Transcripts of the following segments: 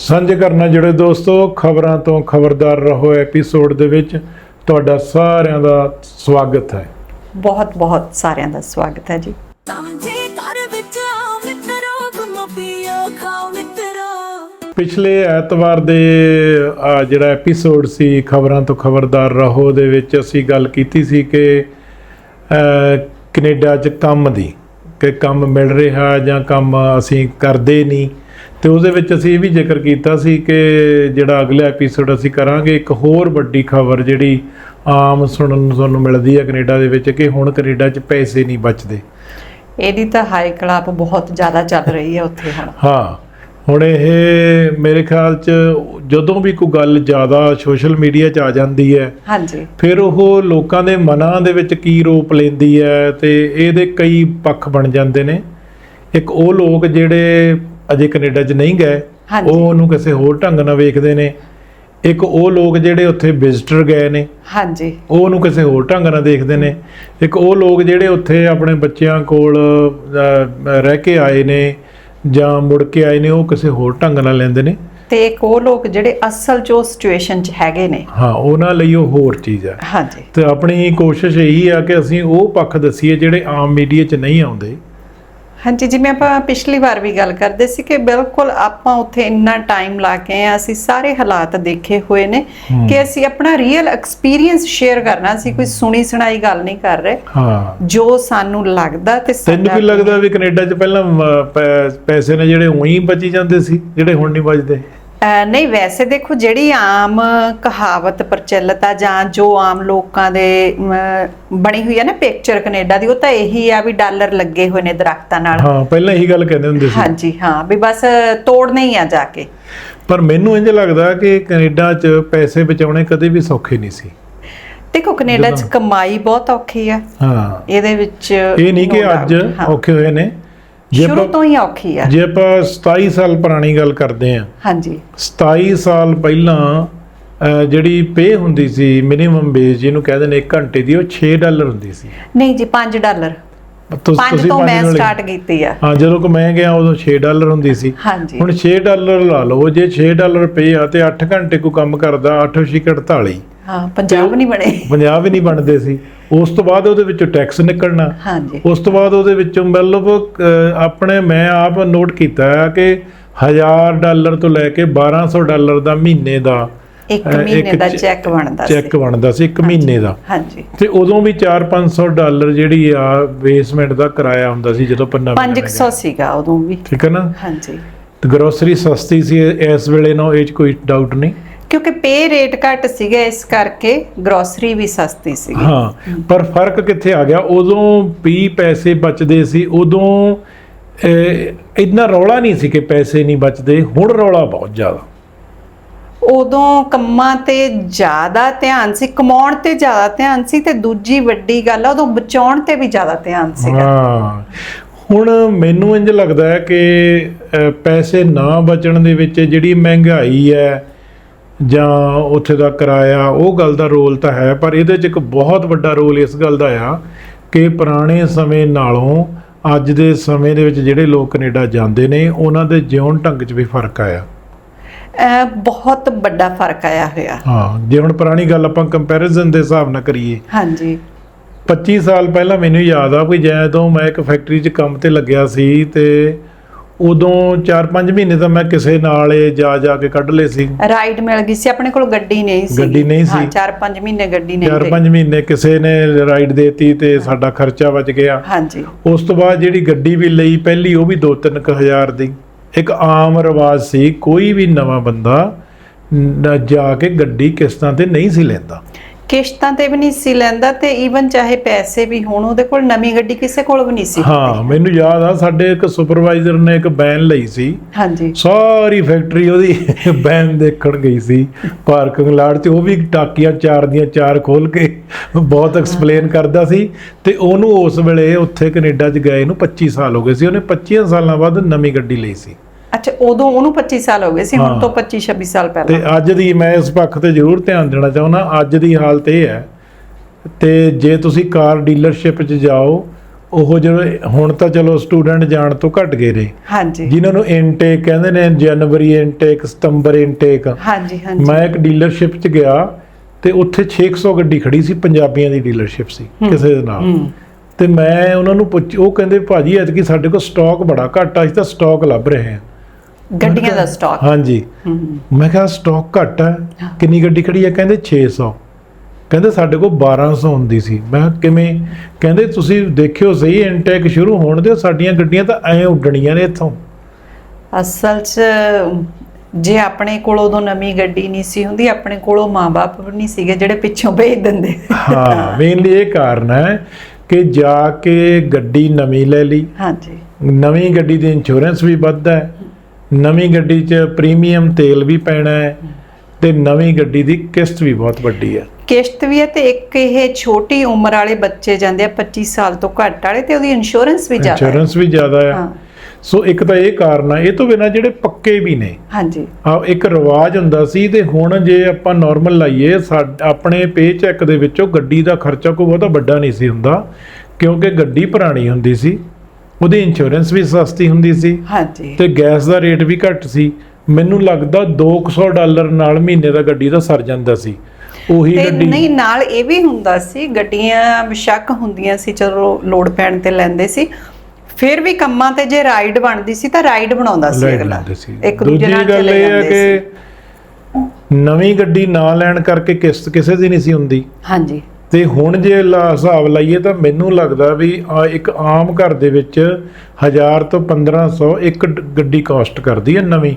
ਸਾਂਝੇ ਕਰਨਾ ਜਿਹੜੇ ਦੋਸਤੋ ਖਬਰਾਂ ਤੋਂ ਖਬਰਦਾਰ ਰਹੋ ਐਪੀਸੋਡ ਦੇ ਵਿੱਚ। ਤੁਹਾਡਾ ਸਾਰਿਆਂ ਦਾ ਸਵਾਗਤ ਹੈ। ਬਹੁਤ ਬਹੁਤ ਸਾਰਿਆਂ ਦਾ ਸਵਾਗਤ ਹੈ ਜੀ। ਸਾਂਝੇ ਘਰ ਵਿੱਚ ਆਓ ਮਿੱਤਰੋ ਘੁੰਮੋ ਪੀਓ ਖਾਓ ਮਿੱਤਰੋ। ਪਿਛਲੇ ਐਤਵਾਰ ਦੇ ਜਿਹੜਾ ਐਪੀਸੋਡ ਸੀ ਖਬਰਾਂ ਤੋਂ ਖਬਰਦਾਰ ਰਹੋ ਦੇ ਵਿੱਚ ਅਸੀਂ ਗੱਲ ਕੀਤੀ ਸੀ ਕਿ ਕੈਨੇਡਾ 'ਚ ਕੰਮ ਦੀ ਕਿ ਕੰਮ ਮਿਲ ਰਿਹਾ ਜਾਂ ਕੰਮ ਅਸੀਂ ਕਰਦੇ ਨਹੀਂ। ਤੇ ਉਹਦੇ ਵਿੱਚ ਅਸੀਂ ਇਹ ਵੀ ਜ਼ਿਕਰ ਕੀਤਾ ਸੀ ਕਿ ਜਿਹੜਾ ਅਗਲਾ ਐਪੀਸੋਡ ਅਸੀਂ ਕਰਾਂਗੇ ਇੱਕ ਹੋਰ ਵੱਡੀ ਖਬਰ ਜਿਹੜੀ ਆਮ ਸੁਣਨ ਨੂੰ ਸਾਨੂੰ ਮਿਲਦੀ ਹੈ ਕੈਨੇਡਾ ਦੇ ਵਿੱਚ ਕਿ ਹੁਣ ਕੈਨੇਡਾ 'ਚ ਪੈਸੇ ਨਹੀਂ ਬਚਦੇ। ਇਹਦੀ ਤਾਂ ਹਾਈ ਕਲਾਪ ਬਹੁਤ ਜ਼ਿਆਦਾ ਚੱਲ ਰਹੀ ਹੈ ਉੱਥੇ ਹੁਣ। ਹਾਂ ਹੁਣ ਇਹ ਮੇਰੇ ਖਿਆਲ 'ਚ ਜਦੋਂ ਵੀ ਕੋਈ ਗੱਲ ਜ਼ਿਆਦਾ ਸੋਸ਼ਲ ਮੀਡੀਆ 'ਚ ਆ ਜਾਂਦੀ ਹੈ ਹਾਂਜੀ। ਫਿਰ ਉਹ ਲੋਕਾਂ ਦੇ ਮਨਾਂ ਦੇ ਵਿੱਚ ਕੀ ਰੂਪ ਲੈਂਦੀ ਹੈ ਤੇ ਇਹਦੇ ਕਈ ਪੱਖ ਬਣ ਜਾਂਦੇ ਨੇ। ਇੱਕ ਉਹ ਲੋਕ ਜਿਹੜੇ ਅਜੇ ਕੈਨੇਡਾ 'ਚ ਨਹੀਂ ਗਏ। ਉਹ ਉਹਨੂੰ ਕਿਸੇ ਹੋਰ ਢੰਗ ਨਾਲ ਵੇਖਦੇ ਨੇ। ਇੱਕ ਉਹ ਲੋਕ ਜਿਹੜੇ ਉੱਥੇ ਵਿਜ਼ਟਰ ਗਏ ਨੇ ਹਾਂਜੀ। ਉਹ ਉਹਨੂੰ ਕਿਸੇ ਹੋਰ ਢੰਗ ਨਾਲ ਦੇਖਦੇ ਨੇ। ਇੱਕ ਉਹ ਲੋਕ ਜਿਹੜੇ ਉੱਥੇ ਆਪਣੇ ਬੱਚਿਆਂ ਕੋਲ ਰਹਿ ਕੇ ਆਏ ਨੇ ਜਾਂ ਮੁੜ ਕੇ ਆਏ ਨੇ ਉਹ ਕਿਸੇ ਹੋਰ ਢੰਗ ਨਾਲ ਲੈਂਦੇ ਨੇ। ਤੇ ਇੱਕ ਉਹ ਲੋਕ ਜਿਹੜੇ ਅਸਲ 'ਚ ਉਹ ਸਿਚੁਏਸ਼ਨ 'ਚ ਹੈਗੇ ਨੇ। ਹਾਂ ਉਹਨਾਂ ਲਈ ਉਹ ਹੋਰ ਚੀਜ਼ ਹੈ ਹਾਂਜੀ। ਤੇ ਆਪਣੀ ਕੋਸ਼ਿਸ਼ ਇਹੀ ਆ ਕਿ ਅਸੀਂ ਉਹ ਪੱਖ ਦਸੀਏ ਜਿਹੜੇ ਆਮ ਮੀਡੀਆ 'ਚ ਨਹੀਂ ਆਉਂਦੇ। ਹਾਂਜੀ ਜਿਵੇਂ ਆਪਾਂ ਪਿਛਲੀ ਵਾਰ ਵੀ ਗੱਲ ਕਰਦੇ ਸੀ ਕਿ ਬਿਲਕੁਲ ਆਪਾਂ ਉੱਥੇ ਇੰਨਾ ਟਾਈਮ ਲਾ ਕੇ ਆਏ ਅਸੀਂ ਸਾਰੇ ਹਾਲਾਤ ਦੇਖੇ ਹੋਏ ਨੇ ਕਿ ਅਸੀਂ ਆਪਣਾ ਰੀਅਲ ਐਕਸਪੀਰੀਅੰਸ ਸ਼ੇਅਰ ਕਰਨਾ ਸੀ ਕੋਈ ਸੁਣੀ ਸੁਣਾਈ ਗੱਲ ਨਹੀਂ ਕਰ ਰਹੇ। ਹਾਂ। ਜੋ ਸਾਨੂੰ ਲੱਗਦਾ ਤੇ ਤੈਨੂੰ ਕੀ ਲੱਗਦਾ ਵੀ ਕੈਨੇਡਾ 'ਚ ਪਹਿਲਾਂ ਪੈਸੇ ਨੇ ਜਿਹੜੇ ਉਹੀ ਬਚੀ ਜਾਂਦੇ ਸੀ ਜਿਹੜੇ ਹੁਣ ਨਹੀਂ ਬਚਦੇ? ਨਹੀਂ ਵੈਸੇ ਦੇਖੋ ਜਿਹੜੀ ਆਮ ਕਹਾਵਤ ਪ੍ਰਚਲਿਤ ਆ ਜਾਂ ਜੋ ਆਮ ਲੋਕਾਂ ਦੇ ਬਣੀ ਹੋਈ ਹੈ ਨਾ ਪਿਕਚਰ ਕੈਨੇਡਾ ਦੀ ਉਹ ਤਾਂ ਇਹੀ ਆ ਵੀ ਡਾਲਰ ਲੱਗੇ ਹੋਏ ਨੇ ਦਰਖਤਾਂ ਨਾਲ। ਹਾਂ ਪਹਿਲਾਂ ਇਹੀ ਗੱਲ ਕਹਿੰਦੇ ਹੁੰਦੇ ਸੀ। ਹਾਂਜੀ ਹਾਂ ਵੀ ਬਸ ਤੋੜਨੇ ਹੀ ਆ ਜਾ ਕੇ। ਪਰ ਮੈਨੂੰ ਇੰਜ ਲੱਗਦਾ ਕਿ ਕੈਨੇਡਾ 'ਚ ਪੈਸੇ ਬਚਾਉਣੇ ਕਦੇ ਵੀ ਸੌਖੇ ਨਹੀਂ ਸੀ। ਦੇਖੋ ਕੈਨੇਡਾ 'ਚ ਕਮਾਈ ਬਹੁਤ ਔਖੀ ਆ। ਹਾਂ। ਇਹਦੇ ਵਿੱਚ ਇਹ ਨਹੀਂ ਕਿ ਅੱਜ। ਔਖੇ ਹੋਏ ਨੇ। ਜੇ ਸ਼ੁਰੂ ਤੋਂ ਹੀ ਔਖੀ ਆ। ਜੇ ਆਪਾਂ 27 ਸਾਲ ਪੁਰਾਣੀ ਗੱਲ ਕਰਦੇ ਆ ਹਾਂਜੀ। 27 ਸਾਲ ਪਹਿਲਾਂ ਜਿਹੜੀ ਪੇ ਹੁੰਦੀ ਸੀ ਮਿਨੀਮਮ ਵੇਜ ਜਿਹਨੂੰ ਕਹਿੰਦੇ ਨੇ 1 ਘੰਟੇ ਦੀ ਉਹ 6 ਡਾਲਰ ਹੁੰਦੀ ਸੀ। ਨਹੀਂ ਜੀ 5 ਡਾਲਰ। 5 ਤੋਂ ਪੰਜ ਮੈਂ ਸਟਾਰਟ ਕੀਤੀ ਆ। ਹਾਂ ਜਦੋਂ ਕਿ ਮੈਂ ਗਿਆ ਉਦੋਂ 6 ਡਾਲਰ ਹੁੰਦੀ ਸੀ। ਹਾਂਜੀ। ਹੁਣ 6 ਡਾਲਰ ਲਾ ਲਓ ਜੇ 6 ਡਾਲਰ ਪੇ ਆ ਤੇ 8 ਘੰਟੇ ਕੋ ਕੰਮ ਕਰਦਾ 8 ਛੇ 48 ਹਾਂ ਪੰਜਾਬ ਨਹੀਂ ਬਣੇ। 50 ਵੀ ਨਹੀਂ ਬਣਦੇ ਸੀ। ਉਸ ਤੋਂ ਬਾਅਦ ਉਹਦੇ ਵਿੱਚੋਂ ਟੈਕਸ ਨਿਕਲਣਾ। ਹਾਂਜੀ। ਉਸ ਤੋਂ ਬਾਅਦ ਉਹਦੇ ਵਿੱਚੋਂ ਮਤਲਬ ਆਪਣੇ ਮੈਂ ਆਪ ਨੋਟ ਕੀਤਾ ਹੈ ਕਿ 1000 ਡਾਲਰ ਤੋਂ ਲੈ ਕੇ 1200 ਡਾਲਰ ਦਾ ਮਹੀਨੇ ਦਾ ਇੱਕ ਮਹੀਨੇ ਦਾ ਚੈੱਕ ਬਣਦਾ ਸੀ। ਚੈੱਕ ਬਣਦਾ ਸੀ ਇੱਕ ਮਹੀਨੇ ਦਾ। ਹਾਂਜੀ। ਤੇ ਉਦੋਂ ਵੀ 4-500 ਡਾਲਰ ਜਿਹੜੀ ਆ ਬੇਸਮੈਂਟ ਦਾ ਕਿਰਾਇਆ ਹੁੰਦਾ ਸੀ ਜਦੋਂ ਪੰਨਾ 500 ਸੀਗਾ ਉਦੋਂ ਵੀ। ਠੀਕ ਹੈ ਨਾ? ਹਾਂਜੀ। ਤੇ ਗਰੋਸਰੀ ਸਸਤੀ ਸੀ ਇਸ ਵੇਲੇ ਨਾ ਇਹ ਕੋਈ ਡਾਊਟ ਨਹੀਂ। ਕਿਉਂਕਿ ਪੇ ਰੇਟ ਘੱਟ ਸੀਗਾ ਇਸ ਕਰਕੇ ਗਰੋਸਰੀ ਵੀ ਸਸਤੀ ਸੀਗੀ। ਹਾਂ ਪਰ ਫ਼ਰਕ ਕਿੱਥੇ ਆ ਗਿਆ? ਉਦੋਂ ਵੀ ਪੈਸੇ ਬਚਦੇ ਸੀ ਉਦੋਂ ਇੰਨਾ ਰੌਲਾ ਨਹੀਂ ਸੀ ਕਿ ਪੈਸੇ ਨਹੀਂ ਬਚਦੇ ਹੁਣ ਰੌਲਾ ਬਹੁਤ ਜ਼ਿਆਦਾ। ਉਦੋਂ ਕੰਮਾਂ ਤੇ ਜ਼ਿਆਦਾ ਧਿਆਨ ਸੀ ਕਮਾਉਣ ਤੇ ਜ਼ਿਆਦਾ ਧਿਆਨ ਸੀ ਤੇ ਦੂਜੀ ਵੱਡੀ ਗੱਲ ਆ ਉਦੋਂ ਬਚਾਉਣ ਤੇ ਵੀ ਜ਼ਿਆਦਾ ਧਿਆਨ ਸੀਗਾ। ਹਾਂ। ਹੁਣ ਮੈਨੂੰ ਇੰਜ ਲੱਗਦਾ ਹੈ ਕਿ ਅਹ, ਪੈਸੇ ਨਾ ਬਚਣ ਦੇ ਵਿੱਚ ਜਿਹੜੀ ਮਹਿੰਗਾਈ ਹੈ ਜਾਂ ਉੱਥੇ ਦਾ ਕਿਰਾਇਆ ਉਹ ਗੱਲ ਦਾ ਰੋਲ ਤਾਂ ਹੈ ਪਰ ਇਹਦੇ 'ਚ ਇੱਕ ਬਹੁਤ ਵੱਡਾ ਰੋਲ ਇਸ ਗੱਲ ਦਾ ਆ ਕਿ ਪੁਰਾਣੇ ਸਮੇਂ ਨਾਲੋਂ ਅੱਜ ਦੇ ਸਮੇਂ ਦੇ ਵਿੱਚ ਜਿਹੜੇ ਲੋਕ ਕੈਨੇਡਾ ਜਾਂਦੇ ਨੇ ਉਹਨਾਂ ਦੇ ਜਿਉਣ ਢੰਗ 'ਚ ਵੀ ਫ਼ਰਕ ਆਇਆ। ਬਹੁਤ ਵੱਡਾ ਫ਼ਰਕ ਆਇਆ ਹੋਇਆ। ਹਾਂ ਜੇ ਹੁਣ ਪੁਰਾਣੀ ਗੱਲ ਆਪਾਂ ਕੰਪੈਰੀਜ਼ਨ ਦੇ ਹਿਸਾਬ ਨਾਲ ਕਰੀਏ। ਹਾਂਜੀ। 25 ਸਾਲ ਪਹਿਲਾਂ ਮੈਨੂੰ ਯਾਦ ਆ ਵੀ ਜਦੋਂ ਮੈਂ ਇੱਕ ਫੈਕਟਰੀ 'ਚ ਕੰਮ ਤੇ ਲੱਗਿਆ ਸੀ ਤੇ ਉਦੋਂ 4-5 ਮਹੀਨੇ ਤਾਂ ਮੈਂ ਕਿਸੇ ਨਾਲ ਇਹ ਜਾ ਜਾ ਕੇ ਕੱਢ ਲਏ ਸੀ। ਰਾਈਡ ਮਿਲ ਗਈ ਸੀ ਆਪਣੇ ਕੋਲ ਗੱਡੀ ਨਹੀਂ ਸੀ। ਗੱਡੀ ਨਹੀਂ ਸੀ। ਹਾਂ 4-5 ਮਹੀਨੇ ਗੱਡੀ ਨਹੀਂ ਰਹੀ 4-5 ਮਹੀਨੇ ਕਿਸੇ ਨੇ ਰਾਈਡ ਦੇਤੀ ਤੇ ਸਾਡਾ ਖਰਚਾ ਬਚ ਗਿਆ। ਹਾਂਜੀ। ਉਸ ਤੋਂ ਬਾਅਦ ਜਿਹੜੀ ਗੱਡੀ ਵੀ ਲਈ ਪਹਿਲੀ ਉਹ ਵੀ 2-3 ਹਜ਼ਾਰ ਦੀ। ਇੱਕ ਆਮ ਰਿਵਾਜ ਸੀ ਕੋਈ ਵੀ ਨਵਾਂ ਬੰਦਾ ਜਾ ਕੇ ਗੱਡੀ ਕਿਸ਼ਤਾਂ ਤੇ ਨਹੀਂ ਸੀ ਲੈਂਦਾ। ਕਿਸ਼ਤਾਂ ਤੇ ਵੀ ਨਹੀਂ ਸੀ ਲੈਂਦਾ ਤੇ ਈਵਨ ਚਾਹੇ ਪੈਸੇ ਵੀ ਹੋਣ ਉਹਦੇ ਕੋਲ ਨਵੀਂ ਗੱਡੀ ਕਿਸੇ ਕੋਲ ਵੀ ਨਹੀਂ ਸੀ ਹਾਂ ਮੈਨੂੰ ਯਾਦ ਆ ਸਾਡੇ ਇੱਕ ਸੁਪਰਵਾਈਜ਼ਰ ਨੇ ਇੱਕ ਬੈਨ ਲਈ ਸੀ। ਹਾਂਜੀ। ਸਾਰੀ ਫੈਕਟਰੀ ਉਹਦੀ ਬੈਨ ਦੇਖਣ ਗਈ ਸੀ ਪਾਰਕਿੰਗ ਲਾਟ 'ਚ ਉਹ ਵੀ ਟਾਕੀਆਂ ਚਾਰ ਦੀਆਂ ਚਾਰ ਖੋਲ ਕੇ ਬਹੁਤ ਐਕਸਪਲੇਨ ਕਰਦਾ ਸੀ ਤੇ ਉਹਨੂੰ ਉਸ ਵੇਲੇ ਉੱਥੇ ਕੈਨੇਡਾ 'ਚ ਗਏ ਨੂੰ 25 ਸਾਲ ਹੋ ਗਏ ਸੀ ਉਹਨੇ 25 ਸਾਲਾਂ ਬਾਅਦ ਨਵੀਂ ਗੱਡੀ ਲਈ ਸੀ। ਅੱਛਾ ਉਦੋਂ ਉਹਨੂੰ 25 ਸਾਲ ਹੋ ਗਏ ਸੀ ਹੁਣ। ਤੋਂ 25 26 ਸਾਲ ਤੇ ਪਹਿਲਾਂ ਅੱਜ ਦੀ ਮੈਂ ਇਸ ਪੱਖ ਤੇ ਜ਼ਰੂਰ ਧਿਆਨ ਦੇਣਾ ਚਾਹੁੰਦਾ ਅੱਜ ਦੀ ਹਾਲਤ ਇਹ ਹੈ ਤੇ ਜੇ ਤੁਸੀਂ ਕਾਰ ਡੀਲਰਸ਼ਿਪ 'ਚ ਜਾਓ ਉਹ ਜਦੋਂ ਹੁਣ ਤਾਂ ਚਲੋ ਸਟੂਡੈਂਟ ਜਾਣ ਤੋਂ ਘਟ ਗਏ ਨੇ। ਹਾਂਜੀ। ਜਿਨ੍ਹਾਂ ਨੂੰ ਇਨਟੇਕ ਕਹਿੰਦੇ ਨੇ ਜਨਵਰੀ ਇਨਟੇਕ ਸਤੰਬਰ ਇਨਟੇਕ ਹਾਂਜੀ ਹਾਂਜੀ। ਮੈਂ ਇੱਕ ਡੀਲਰਸ਼ਿਪ 'ਚ ਗਿਆ ਤੇ ਉੱਥੇ 600 ਗੱਡੀ ਖੜੀ ਸੀ ਪੰਜਾਬੀਆਂ ਦੀ ਡੀਲਰਸ਼ਿਪ ਸੀ ਕਿਸੇ ਦੇ ਨਾਲ। ਤੇ ਮੈਂ ਉਹਨਾਂ ਨੂੰ ਪੁੱਛ ਉਹ ਕਹਿੰਦੇ ਭਾਜੀ ਐਤਕੀ ਸਾਡੇ ਕੋਲ ਸਟਾਕ ਬੜਾ ਘੱਟ ਆ ਅਸੀਂ ਤਾਂ ਸਟਾਕ ਲੱਭ ਰਹੇ ਹਾਂ। ਗੱਡੀਆਂ ਦਾ ਸਟਾਕ ਹਾਂਜੀ। ਮੈਂ ਕਿਹਾ ਸਟਾਕ ਘੱਟ ਹੈ। ਕਿੰਨੀ ਗੱਡੀ ਖੜੀ ਹੈ? ਕਹਿੰਦੇ 600 ਕਹਿੰਦੇ ਸਾਡੇ ਕੋਲ 1200 ਹੁੰਦੀ ਸੀ। ਮੈਂ ਕਿਵੇਂ? ਕਹਿੰਦੇ ਤੁਸੀਂ ਦੇਖਿਓ ਸਹੀ ਇਨਟੇਕ ਸ਼ੁਰੂ ਹੋਣ ਦੇ ਸਾਡੀਆਂ ਗੱਡੀਆਂ ਤਾਂ ਐਂ ਉੱਡਣੀਆਂ ਨੇ ਇੱਥੋਂ। ਅਸਲ 'ਚ ਜੇ ਆਪਣੇ ਕੋਲ ਉਦੋਂ ਨਵੀਂ ਗੱਡੀ ਨਹੀਂ ਸੀ ਹੁੰਦੀ ਆਪਣੇ ਕੋਲੋਂ ਮਾਪੇ ਵੀ ਨਹੀਂ ਸੀਗੇ ਜਿਹੜੇ ਪਿੱਛੋਂ ਭੇਜ ਦਿੰਦੇ। ਹਾਂ ਮੇਨਲੀ ਇਹ ਕਾਰਨ ਹੈ ਕਿ ਜਾ ਕੇ ਗੱਡੀ ਨਵੀਂ ਲੈ ਲਈ। ਹਾਂਜੀ। ਨਵੀਂ ਗੱਡੀ ਦੀ ਇੰਸ਼ੋਰੈਂਸ ਵੀ ਵੱਧਦਾ ਹੈ। ਨਵੀਂ ਗੱਡੀ 'ਚ ਪ੍ਰੀਮੀਅਮ ਤੇਲ ਵੀ ਪੈਣਾ ਹੈ ਤੇ ਨਵੀਂ ਗੱਡੀ ਦੀ ਕਿਸ਼ਤ ਵੀ ਬਹੁਤ ਵੱਡੀ ਹੈ। ਕਿਸ਼ਤ ਵੀ ਹੈ ਤੇ ਇੱਕ ਇਹ ਛੋਟੀ ਉਮਰ ਵਾਲੇ ਬੱਚੇ ਜਾਂਦੇ ਆ 25 ਸਾਲ ਤੋਂ ਘੱਟ ਵਾਲੇ ਤੇ ਉਹਦੀ ਇੰਸ਼ੋਰੈਂਸ ਵੀ ਜ਼ਿਆਦਾ ਹੈ। ਇੰਸ਼ੋਰੈਂਸ ਵੀ ਜ਼ਿਆਦਾ ਹੈ। ਸੋ ਇੱਕ ਤਾਂ ਇਹ ਕਾਰਨ ਹੈ ਇਹ ਤੋਂ ਬਿਨਾਂ ਜਿਹੜੇ ਪੱਕੇ ਵੀ ਨੇ ਹਾਂਜੀ। ਆ ਇੱਕ ਰਿਵਾਜ ਹੁੰਦਾ ਸੀ ਤੇ ਹੁਣ ਜੇ ਆਪਾਂ ਨਾਰਮਲ ਲਾਈਏ ਸਾਡ- ਆਪਣੇ ਪੇ ਚੈੱਕ ਦੇ ਵਿੱਚੋਂ ਗੱਡੀ ਦਾ ਖਰਚਾ ਕੋਈ ਬਹੁਤਾ ਵੱਡਾ ਨਹੀਂ ਸੀ ਹੁੰਦਾ ਕਿਉਂਕਿ ਗੱਡੀ ਪੁਰਾਣੀ ਹੁੰਦੀ ਸੀ। ਉਹਦੀ ਇੰਸ਼ੋਰੈਂਸ ਵੀ ਸਸਤੀ ਹੁੰਦੀ ਸੀ। ਹਾਂਜੀ। ਤੇ ਗੈਸ ਦਾ ਰੇਟ ਵੀ ਘੱਟ ਸੀ। ਮੈਨੂੰ ਲੱਗਦਾ 200 ਡਾਲਰ ਨਾਲ ਮਹੀਨੇ ਦਾ ਗੱਡੀ ਦਾ ਸਰ ਜਾਂਦਾ ਸੀ। ਉਹੀ ਗੱਡੀ ਨਹੀਂ ਨਾਲ ਇਹ ਵੀ ਹੁੰਦਾ ਸੀ ਗੱਡੀਆਂ ਬਿਸ਼ੱਕ ਹੁੰਦੀਆਂ ਸੀ ਚਲੋ ਲੋਡ ਪੈਣ ਤੇ ਲੈਂਦੇ ਸੀ। ਫਿਰ ਵੀ ਕੰਮਾਂ ਤੇ ਜੇ ਰਾਈਡ ਬਣਦੀ ਸੀ ਤਾਂ ਰਾਈਡ ਬਣਾਉਂਦਾ ਸੀ ਅਗਲਾ। ਇੱਕ ਦੂਜੇ ਨਾਲ ਚਲੇ ਜਾਂਦੇ ਸੀ। ਨਵੀਂ ਗੱਡੀ ਨਾ ਲੈਣ ਕਰਕੇ ਕਿਸ਼ਤ ਕਿਸੇ ਦੀ ਨਹੀਂ ਸੀ ਹੁੰਦੀ। ਹਾਂਜੀ। ਤੇ ਹੁਣ ਜੇ ਲਾ- ਹਿਸਾਬ ਲਾਈਏ ਤਾਂ ਮੈਨੂੰ ਲੱਗਦਾ ਵੀ ਆ ਇੱਕ ਆਮ ਘਰ ਦੇ ਵਿੱਚ 1000 ਤੋਂ 1500 ਇੱਕ ਗੱਡੀ ਕਾਸਟ ਕਰਦੀ ਹੈ ਨਵੀਂ।